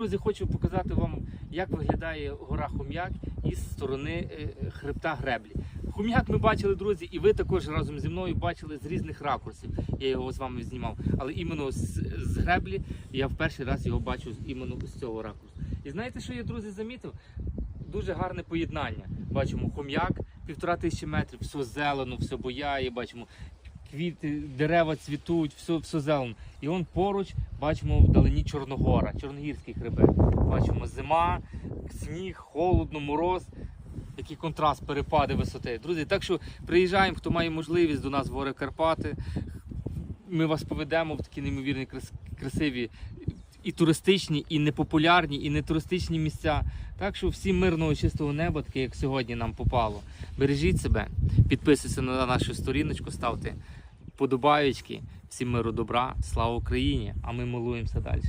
Друзі, хочу показати вам, як виглядає гора Хом'як із сторони е, хребта греблі. Хом'як ми бачили, друзі, і ви також разом зі мною бачили з різних ракурсів. Я його з вами знімав. Але іменно з, з греблі я в перший раз його бачу іменно з цього ракурсу. І знаєте, що я, друзі, замітив? Дуже гарне поєднання. Бачимо хом'як, півтора тисячі метрів, все зелено, все бояє, бачимо. Квіти, дерева цвітуть, все, все зелено. І он поруч бачимо вдалині Чорногора, Чорногірський хребет. Бачимо зима, сніг, холодно, мороз. Який контраст, перепади висоти. Друзі, так що приїжджаємо, хто має можливість до нас в гори Карпати. Ми вас поведемо в такі неймовірні крас- красиві і туристичні, і непопулярні, і не туристичні місця. Так що всім мирного чистого неба, таке як сьогодні нам попало. Бережіть себе, підписуйтесь на нашу сторіночку, ставте подобаючки. Всім миру добра, слава Україні! А ми милуємося далі.